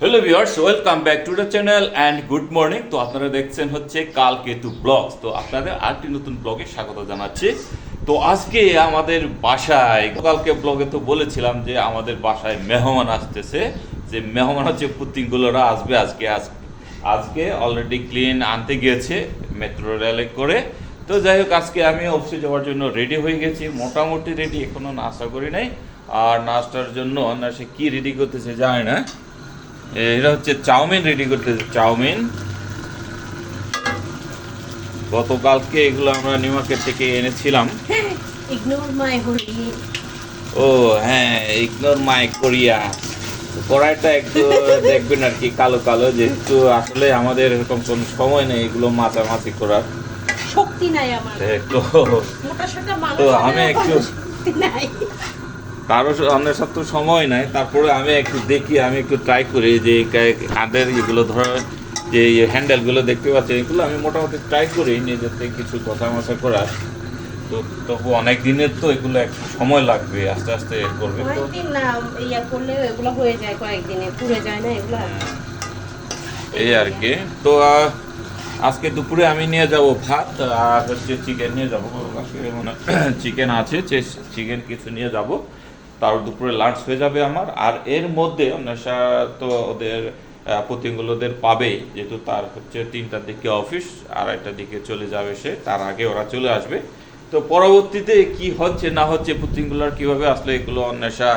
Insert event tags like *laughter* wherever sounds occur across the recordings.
Hello viewers welcome back to the channel and good morning তো আপনারা দেখছেন হচ্ছে কাল কেতু ব্লগস তো আপনাদের আরেকটি নতুন ব্লগে স্বাগত জানাচ্ছি। তো আজকে আমাদের বাসায় কালকে ব্লগে তো বলেছিলাম যে আমাদের বাসায় মেহমান আসতেছে। যে মেহমান হচ্ছে পুতিনগুলোরা আসবে আজকে। আজ আজকে অলরেডি ক্লিন আনতে গিয়েছে মেট্রো রেলে করে। তো যাই হোক, আজকে আমি অফিসে যাওয়ার জন্য রেডি হয়ে গেছি। মোটামুটি রেডি এখনও নাস্তা করি নাই। আর নাস্তার জন্য না, সে কি রেডি করতেছে জানি না। এটা হচ্ছে চাউমিন রেডি করতেছে চাউমিন। গতকালকে এগুলো আমরা নিউ মার্কেট থেকে এনেছিলাম. ও হ্যাঁ ইগনোর মাই কোরিয়া কড়াইটা একটু *laughs* দেখবেন আর কি কালো কালো যেহেতু আসলে আমাদের এরকম কোনো সময় নেই এগুলো মাছামাছি করার। শক্তি নাই আমার। তো মানুষ তো আমি একটু কারও আমাদের সাথে তো সময় নাই তারপরে আমি একটু দেখি আমি একটু ট্রাই করি যে কাঁধের এগুলো ধরো যে হ্যান্ডেলগুলো দেখতে পাচ্ছি এগুলো আমি মোটামুটি ট্রাই করি নিজের থেকে কিছু কথা মশা করার তো তবু অনেক দিনের তো এগুলো একটু সময় লাগবে আস্তে আস্তে করবে তো। না ইয়া করলে এগুলো হয়ে যায় কয়েকদিনে পুড়ে যায় না এগুলো? এই আর কি। তো আজকে দুপুরে আমি নিয়ে যাব ভাত আর হচ্ছে চিকেন নিয়ে যাব। আজকে মানে চিকেন *coughs* আছে চিকেন কিছু নিয়ে যাব। তার দুপুরে লাঞ্চ হয়ে যাবে আমার। আর এর মধ্যে নেশা তো ওদের প্রতিগুলোদের পাবে। যেহেতু তার হচ্ছে তিনটার দিকে অফিস আর একটার দিকে চলে যাবে সে, তার আগে ওরা চলে আসবে। তো পরবর্তীতে কি হচ্ছে না হচ্ছে পুতিনগুলোর কীভাবে আসলে, এগুলো অন্বেষা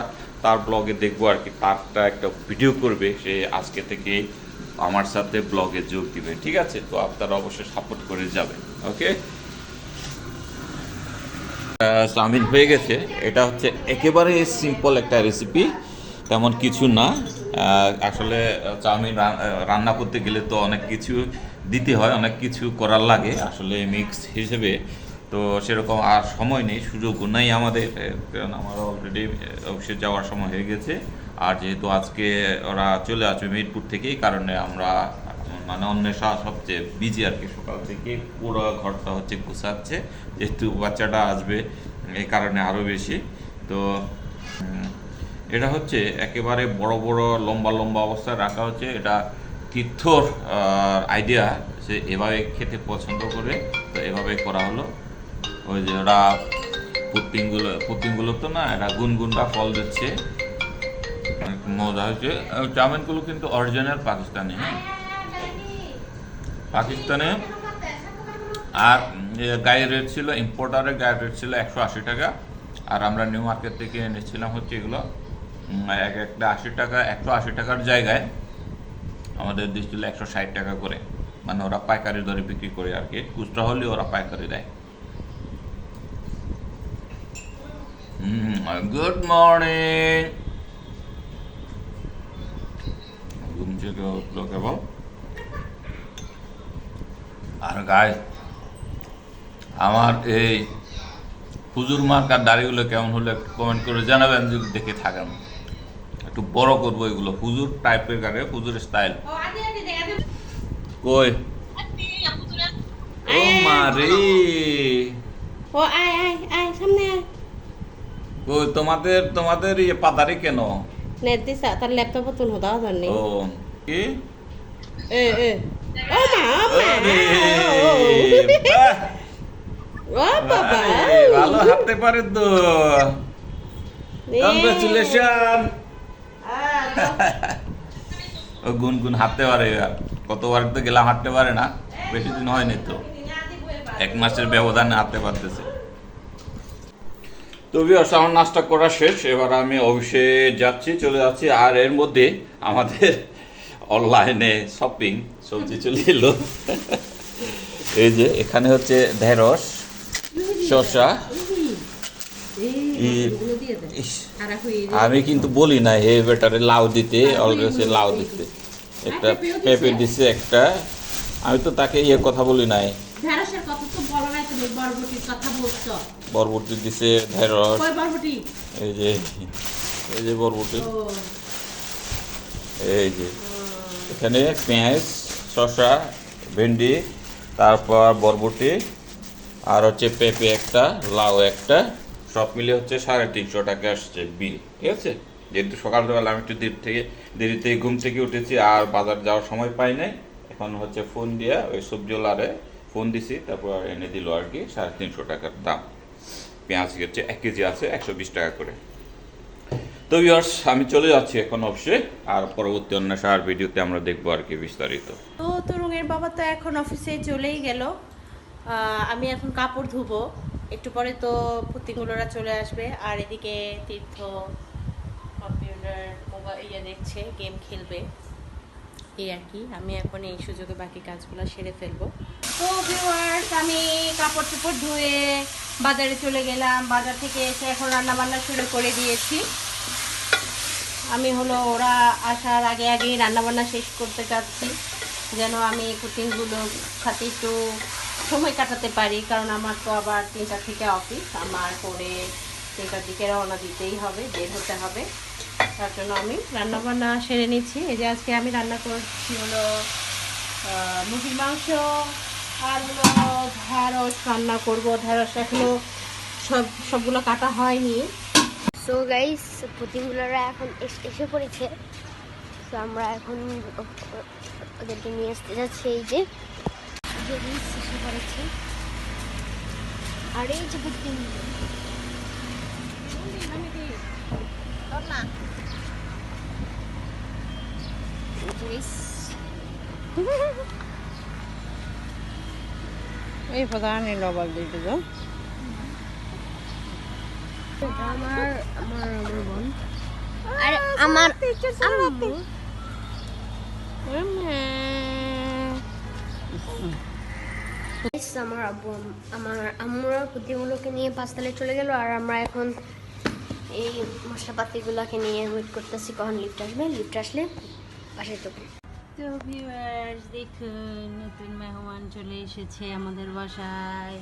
তার ব্লগে দেখব আর কি। তারটা একটা ভিডিও করবে, সে আজকে থেকে আমার সাথে ব্লগে যোগ দিবে, ঠিক আছে? তো আপনারা অবশ্যই সাপোর্ট করে যাবেন ওকে চাউমিন হয়ে গেছে। এটা হচ্ছে একেবারে সিম্পল একটা রেসিপি তেমন কিছু না। আসলে চাউমিন রান্না করতে গেলে তো অনেক কিছু দিতে হয়, অনেক কিছু করার লাগে আসলে মিক্স হিসেবে। তো সেরকম আর সময় নেই, সুযোগও নেই আমাদের, কারণ আমার অলরেডি অফিসে যাওয়ার সময় হয়ে গেছে। আর যেহেতু আজকে ওরা চলে আসবে মিরপুর থেকেই কারণে আমরা মানে অন্বেষা সবচেয়ে বিজি আর কি সকাল থেকে। পুরো ঘরটা হচ্ছে গুছাচ্ছে। যেহেতু বাচ্চাটা আসবে, এই কারণে আরও বেশি। তো এটা হচ্ছে একেবারে বড় বড়, লম্বা লম্বা অবস্থায় রাখা হচ্ছে। এটা তীর্থর আইডিয়া সে এভাবে খেতে পছন্দ করে, তো এভাবে করা হলো। ওই যে ওরা পুতিনগুলো পুতিনগুলো তো না এটা গুনগুনটা ফল দিচ্ছে। মজা হয়েছে চাউমিনগুলো কিন্তু অরিজিনাল পাকিস্তানি হ্যাঁ? পাকিস্তানে। আর গায়ের রেট ছিল ইম্পোর্টারের গায়ের রেট ছিল একশো আশি টাকা। আর আমরা নিউ মার্কেট থেকে এনেছিলাম হচ্ছে এগুলো এক একটা আশি টাকা, একশো আশি টাকার জায়গায়। আমাদের দিচ্ছিল একশো ষাট টাকা করে। মানে ওরা পাইকারি দরে বিক্রি করে আর কি। খুচরা হলে ওরা পাইকারি দেয়। গুড মর্নিং ঘুম থেকে উঠল কেবল। আর গায়ে আমার এই হুজুর মার্কার দাড়িগুলো কেমন হলে একটু কমেন্ট করে জানাবেন যদি দেখে থাকেন। একটু বড় করব এগুলো। হুজুর টাইপের গাড়ি হুজুর স্টাইল কই? ও মারে ও আয় আয় আয় সামনে আয়। কই তোমাদের তোমাদের ইয়ে পাতারি কেন? নেট তার ল্যাপটপ তুন হতা জানি ও কি? এ এ। ও মা ও আরে, মা বাহ, ও বাবা ভালো হাঁটতে পারে তো। কংগ্রেচুলেশন ও গুনগুন হাঁটতে পারে। কতবার তো গেলাম হাঁটতে পারে না। বেশি দিন হয়নি তো। এক মাসের ব্যবধানে হাঁটতে পারতেছে। তো বিয়ার্স আমার নাস্তা করা শেষ। এবার আমি অফিসে যাচ্ছি চলে যাচ্ছি। আর এর মধ্যে আমাদের অনলাইনে শপিং সবজি চলে এলো। এই যে এখানে হচ্ছে ঢেঁড়স শসা। আমি কিন্তু বলি না হে বেটারে লাউ দিতে অলরেডি লাউ দিতে। একটা পেঁপে দিছে? একটা। আমি তো তাকে ইয়ে কথা বলি নাই। বরবটি দিছে ঢেঁড়স। এই যে এই যে বরবটি। এই যে এখানে পেঁয়াজ, শসা, ভেন্ডি, তারপর বরবটি, আর হচ্ছে পেঁপে একটা, লাউ একটা, সব মিলে হচ্ছে সাড়ে তিনশো টাকা আসছে বিল, ঠিক আছে? যেহেতু সকালবেলা আমি একটু দেরি থেকে দেরিতে ঘুম থেকে উঠেছি আর বাজার যাওয়ার সময় পাই নাই, এখন হচ্ছে ফোন দিয়ে ওই সবজিওয়ালারে ফোন দিছি, তারপর এনে দিল আর কি সাড়ে তিনশো টাকার দাম। পেঁয়াজ হচ্ছে এক কেজি আছে একশো বিশ টাকা করে। তো ভিউয়ার্স আমি চলে যাচ্ছি এখন অবশ্যই আর পরবর্তী অন্য সার ভিডিওতে আমরা দেখব আর কি বিস্তারিত। তো তরুণের বাবা তো এখন অফিসে চলেই গেল। আমি এখন কাপড় ধুবো। একটু পরে তো পুতিগুলোরা চলে আসবে। আর এদিকে তীর্থ কম্পিউটার মোবাইল ইয়ে দেখছে গেম খেলবে। এই আর কি। আমি এখন এই সুযোগে বাকি কাজগুলো সেরে ফেলব। তো ভিউয়ার্স আমি কাপড় চোপড় ধুয়ে বাজারে চলে গেলাম। বাজার থেকে এসে এখন রান্না বান্না শুরু করে দিয়েছি। আমি হলো ওরা আসার আগে আগেই রান্নাবান্না শেষ করতে চাচ্ছি, যেন আমি কুকিংগুলোর সাথে একটু সময় কাটাতে পারি, কারণ আমার তো আবার তিনটা থেকে অফিস, আমার পরে তিনটার দিকে রওনা দিতেই হবে, বের হতে হবে। তার জন্য আমি রান্নাবান্না সেরে নিচ্ছি। এই যে আজকে আমি রান্না করছি হলো মুরগির মাংস, আর হলো ঢ্যাঁড়স রান্না করব। ঢ্যাঁড়স এখনও সব, সবগুলো কাটা হয়নি। সো গাইস পুতিগুলোরা এখন এসে পড়েছে। তো আমরা এখন ওদেরকে নিয়ে আসতে যাচ্ছি এই যে। এই এসে পড়েছে। আর এই যে পুতিগুলো এই প্রধান দিতে যাও এটা আমার আমার আমার বোন। আর আমার আম্মু। আমার আব্বু আমার আম্মুরা পুঁতিগুলোকে নিয়ে পাঁচতলায় চলে গেল আর আমরা এখন এই মশলাপাতিগুলোকে নিয়ে ওয়েট করতেছি কখন লিফট আসবে। লিফট আসলে পাশে তো তো ভিউয়ার্স দেখুন নতুন মেহমান চলে এসেছে আমাদের বাসায়।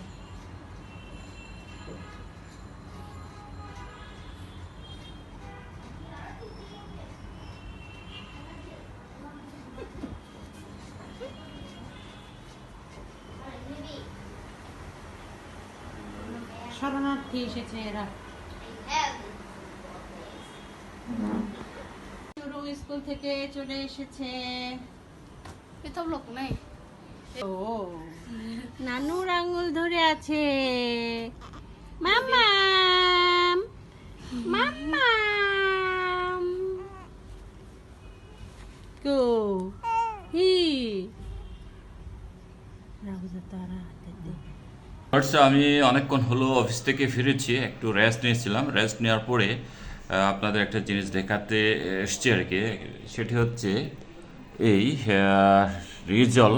শরণার্থী এসেছে এরা। শুরু স্কুল থেকে চলে এসেছে। এটা লোক নাই। ও। নানুর আঙুল ধরে আছে। মাম্মাম। মাম্মাম। কো হি। রাহুজা তারা আচ্ছা আমি অনেকক্ষণ হলো অফিস থেকে ফিরেছি, একটু রেস্ট নিয়েছিলাম। রেস্ট নেওয়ার পরে আপনাদের একটা জিনিস দেখাতে এসছি আর কি। সেটি হচ্ছে এই রিজল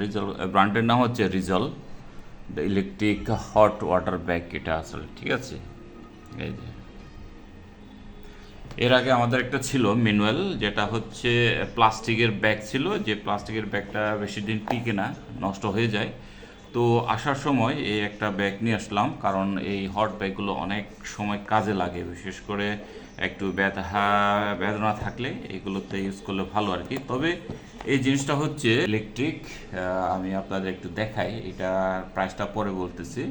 রিজল ব্র্যান্ডের নাম হচ্ছে Rizal the electric hot water bag এটা আসলে, ঠিক আছে? এই যে। এর আগে আমাদের একটা ছিল ম্যানুয়াল যেটা হচ্ছে প্লাস্টিকের ব্যাগ ছিল। যে প্লাস্টিকের ব্যাগটা বেশি দিন টিকে না, নষ্ট হয়ে যায়। তো আসার সময় এই একটা ব্যাগ নিয়ে আসলাম, কারণ এই হট ব্যাগগুলো অনেক সময় কাজে লাগে, বিশেষ করে একটু ব্যথা, বেদনা থাকলে এগুলোতে ইউজ করলে ভালো আর কি। তবে এই জিনিসটা হচ্ছে ইলেকট্রিক আমি আপনাদের একটু দেখাই এটার প্রাইসটা পরে বলতেছি,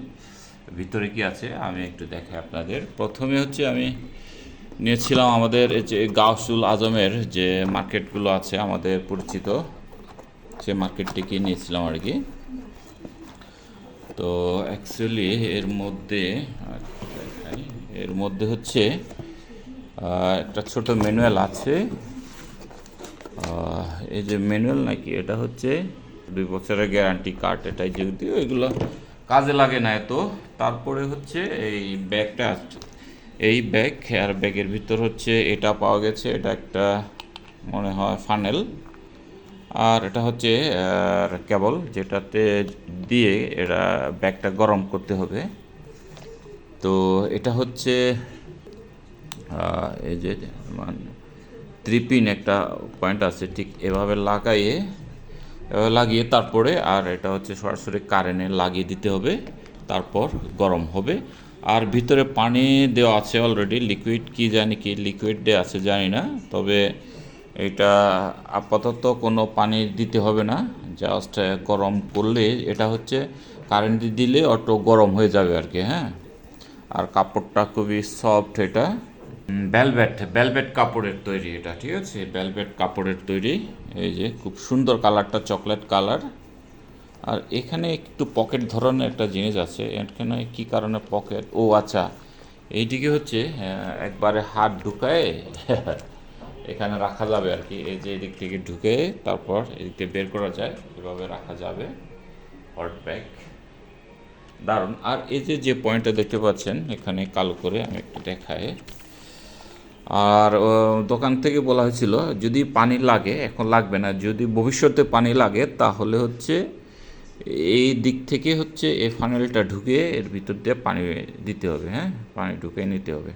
ভিতরে কি আছে আমি একটু দেখাই আপনাদের। প্রথমে হচ্ছে আমি নিয়েছিলাম আমাদের যে গাউসুল আজমের যে মার্কেটগুলো আছে আমাদের পরিচিত, সে মার্কেট থেকে নিয়েছিলাম আর কি? তো অ্যাকচুয়ালি এর মধ্যে এর মধ্যে হচ্ছে একটা ছোট ম্যানুয়াল আছে। এই যে ম্যানুয়াল নাকি, এটা হচ্ছে দুই বছরের গ্যারান্টি কার্ড এটাই যদিও এগুলো কাজে লাগে না এত। তারপরে হচ্ছে এই ব্যাগটা। এই ব্যাগ আর ব্যাগের ভিতর হচ্ছে এটা পাওয়া গেছে। এটা একটা মনে হয় ফানেল আর এটা হচ্ছে কেবল যেটাতে দিয়ে এটা ব্যাগটা গরম করতে হবে। তো এটা হচ্ছে এই যে ত্রিপিন একটা পয়েন্ট আছে ঠিক এভাবে লাগাইয়ে, এভাবে লাগিয়ে তারপরে আর এটা হচ্ছে সরাসরি কারেন্টে লাগিয়ে দিতে হবে, তারপর গরম হবে। আর ভিতরে পানি দেওয়া আছে অলরেডি, লিকুইড কি জানি কি লিকুইড দেওয়া আছে জানি না, তবে এটা আপাতত কোনো পানি দিতে হবে না জাস্ট গরম করলে এটা হচ্ছে কারেন্ট দিলে অটো গরম হয়ে যাবে আর কি হ্যাঁ। আর কাপড়টা খুবই সফট এটা। ভেলভেট ভেলভেট কাপড়ের তৈরি এটা, ঠিক আছে? ভেলভেট কাপড়ের তৈরি, এই যে খুব সুন্দর কালারটা চকলেট কালার আর এখানে একটু পকেট ধরনের একটা জিনিস আছে এখানে কি কারণে পকেট ও আচ্ছা এইদিকে হচ্ছে একবারে হাত ঢুকায়। *laughs* এখানে রাখা যাবে আর কি। এই যে এদিক থেকে ঢুকে তারপর এদিক থেকে বের করা যায়, এভাবে রাখা যাবে। হট ব্যাগ দারুণ। আর এই যে যে পয়েন্টটা দেখতে পাচ্ছেন, এখানে কালো করে আমি একটু দেখাই। আর দোকান থেকে বলা হয়েছিল, যদি পানি লাগে, এখন লাগবে না, যদি ভবিষ্যতে পানি লাগে, তাহলে হচ্ছে এই দিক থেকে হচ্ছে এই ফানেলটা ঢুকে এর ভিতর দিয়ে পানি দিতে হবে হ্যাঁ? পানি ঢুকে নিতে হবে।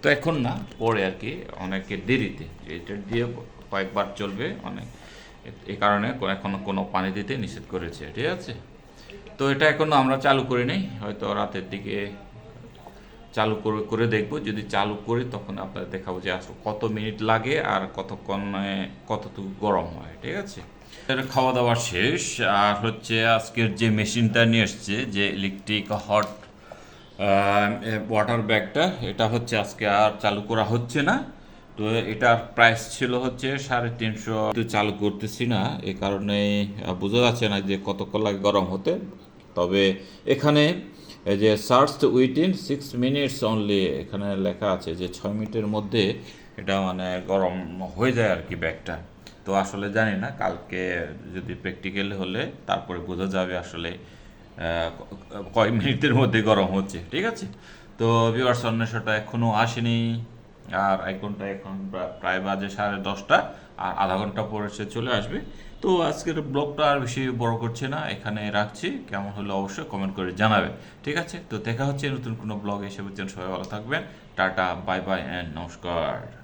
তো এখন না, পরে আর কি অনেকে দেরিতে, এটা দিয়ে কয়েকবার চলবে, অনেক এই কারণে এখন কোনো পানি দিতে নিষেধ করেছে, ঠিক আছে? তো এটা এখনও আমরা চালু করি নাই, হয়তো রাতের দিকে চালু করে করে দেখব, যদি চালু করি তখন আপনাদের দেখাবো যে আসলে কত মিনিট লাগে আর কতক্ষণ কতটুকু গরম হয়, ঠিক আছে? খাওয়া দাওয়া শেষ, আর হচ্ছে আজকের যে মেশিনটা নিয়ে এসছে, যে ইলেকট্রিক হট ওয়াটার ব্যাগটা এটা হচ্ছে আজকে আর চালু করা হচ্ছে না। তো এটার প্রাইস ছিল হচ্ছে সাড়ে তিনশো। চালু করতেছি না, এ কারণে বোঝা যাচ্ছে না যে কতক্ষণ লাগে গরম হতে। তবে এখানে এই যে search within six minutes only এখানে লেখা আছে যে ছয় মিনিটের মধ্যে এটা মানে গরম হয়ে যায় আর কি ব্যাগটা তো আসলে জানি না, কালকে যদি প্র্যাকটিক্যাল হলে তারপরে বোঝা যাবে আসলে আহ, ক- কয় মিনিটের মধ্যে গরম হচ্ছে ঠিক আছে? তো ভিউয়ার্স অন্বেষণটা এখনও আসেনি আর এক ঘণ্টা এখন প্রায় বাজে সাড়ে দশটা আর আধা ঘণ্টা পরে সে চলে আসবে। তো আজকের ব্লগটা আর বেশি বড় করছে না এখানে রাখছি। কেমন হলো অবশ্যই কমেন্ট করে জানাবে ঠিক আছে? তো দেখা হচ্ছে নতুন কোনো ব্লগ এসে বুঝছেন সবাই ভালো থাকবেন। টাটা বাই বাই অ্যান্ড নমস্কার।